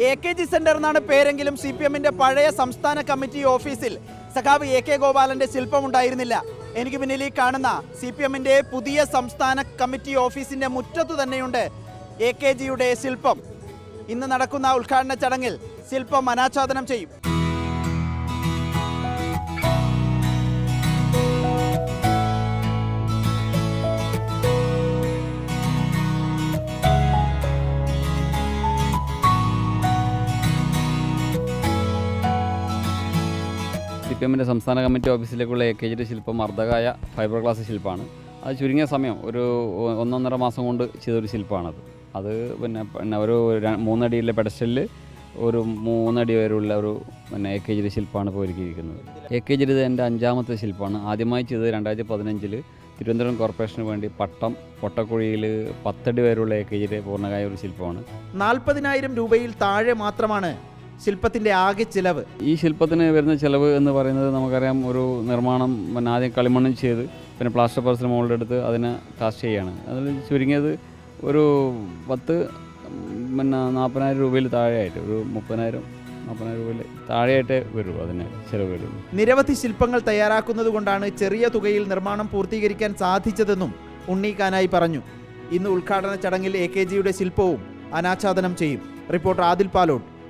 A K G centre എന്നാണ് പേരെങ്കിലും C P എമ്മിന്റെ പഴയ സംസ്ഥാന കമ്മിറ്റി ഓഫീസിൽ. സഖാവ് എ കെ ഗോപാലന്റെ ശില്പം ഉണ്ടായിരുന്നില്ല എനിക്ക് പിന്നിൽ ഈ കാണുന്ന സി പി എമ്മിന്റെ പുതിയ സംസ്ഥാന കമ്മിറ്റി ഓഫീസിന്റെ മുറ്റത്തു തന്നെയുണ്ട് എ കെ ജിയുടെ ശില്പം. ഇന്ന് നടക്കുന്ന ഉദ്ഘാടന ചടങ്ങിൽ ശില്പം അനാച്ഛാദനം ചെയ്യും. പി എമ്മിന്റെ സംസ്ഥാന കമ്മിറ്റി ഓഫീസിലേക്കുള്ള എ കെ ജിയുടെ ശില്പം അർദ്ധകായ ഫൈബർ ഗ്ലാസ് ശില്പമാണ്. അത് ചുരുങ്ങിയ സമയം ഒരു ഒന്നൊന്നര മാസം കൊണ്ട് ചെയ്തൊരു ശില്പമാണത്. അത് പിന്നെ പിന്നെ ഒരു മൂന്നടിയിലെ പെഡസ്റ്റലിൽ ഒരു മൂന്നടി വരെയുള്ള ഒരു പിന്നെ എ കെ ജിയുടെ ശില്പമാണ് ഇപ്പോൾ ഒരുക്കിയിരിക്കുന്നത്. എ കെ ജിയുടെ എന്റെ അഞ്ചാമത്തെ ശില്പമാണ്. ആദ്യമായി ചെയ്തത് രണ്ടായിരത്തി പതിനഞ്ചിൽ തിരുവനന്തപുരം കോർപ്പറേഷന് വേണ്ടി പട്ടം പൊട്ടക്കുഴിയിൽ പത്തടി വരെയുള്ള എ കെ ജിയുടെ പൂർണകായ ഒരു ശില്പമാണ്. നാൽപ്പതിനായിരം രൂപയിൽ താഴെ മാത്രമാണ് ശില്പത്തിന്റെ ആകെ ചിലവ്. ഈ ശില്പത്തിന് വരുന്ന ചിലവ് എന്ന് പറയുന്നത് നമുക്കറിയാം ഒരു നിർമ്മാണം പിന്നെ ആദ്യം കളിമണ്ണ് ചെയ്ത് പിന്നെ പ്ലാസ്റ്റർ പർസിന് മോൾഡ് എടുത്ത് അതിനെ കാസ്റ്റ് ചെയ്യാണ്. അതിൽ ചുരുങ്ങിയത് ഒരു പത്ത് പിന്നെ നാൽപ്പതിനായിരം രൂപയിൽ താഴെയായിട്ട് ഒരു മുപ്പതിനായിരം നാൽപ്പതിനായിരം രൂപയിൽ താഴെയായിട്ടേ വരൂ അതിന് ചിലവ് വരുള്ളൂ നിരവധി ശില്പങ്ങൾ തയ്യാറാക്കുന്നത് കൊണ്ടാണ് ചെറിയ തുകയിൽ നിർമ്മാണം പൂർത്തീകരിക്കാൻ സാധിച്ചതെന്നും ഉണ്ണീക്കാനായി പറഞ്ഞു. ഇന്ന് ഉദ്ഘാടന ചടങ്ങിൽ എ കെ ജിയുടെ ശില്പവും അനാച്ഛാദനം ചെയ്യും. Reporter Adil Palott.